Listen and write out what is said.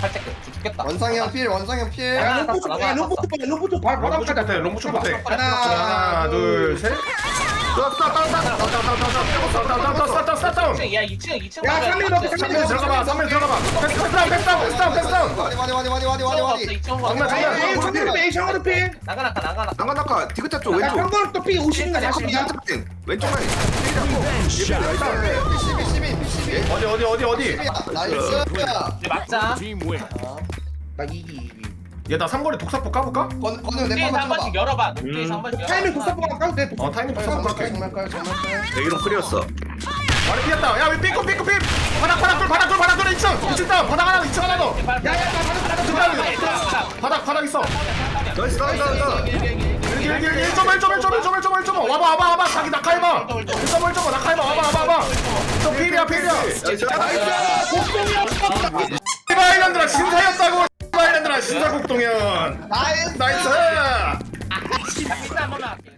할 때까지 죽겠다. 원상형 필, 원상형 필. 롱포 좀 봐, 롱포 좀 봐, 롱포 좀 봐. 바로 롱부츠 앞에 다 못해 롱부츠 못해 하나 둘셋 다운 야 2층 2층. 야, 삼미리 넣고, 삼미리 삼미리 들어가봐 삼미리 들어가봐 패스 패스 다운 패스 다운 패스 다운 패스 다운 와디, 와디, 와디, 와디, 와디, 와디, 와디. 장난, 장난. 에이, 청년도 에이, 청년도 피. 야, 나가라 나가라. 나가 나가 디귿자 쪽 왼쪽 평범 또피 50인가 40인가. 왼쪽 라인 예비 라이트 어디 어디 어디 어디 맞자. 나 이기 이기 얘나 삼거리 독사포 까볼까? 건, 건우 내 뒤에서 한 번씩 열어봐. 음. 번씩 타이밍 독사포 갈까? 내 돼. 어 타이밍 독사포 정말 깔 깔게 정말 바로 피었다 야왜 삐꾸 삐꾸 삐 바닥 바닥 돌 바닥 돌 바닥 돌 2층 2층 다운 바닥 하나 2층 하나 더 야야 바닥 바닥 바닥 바닥 바닥 있어 나이스 나이스 나이스 여기 여기 여기 1.5 1.5 1.5 와봐 와봐 와봐 자기 낙하해봐 페리야 페리야. 나이스! 이바이란드라 신사였다고 이바이란드라 신사 국동현 나이스! 나이스! 아, 진짜 한번 할게. 뭐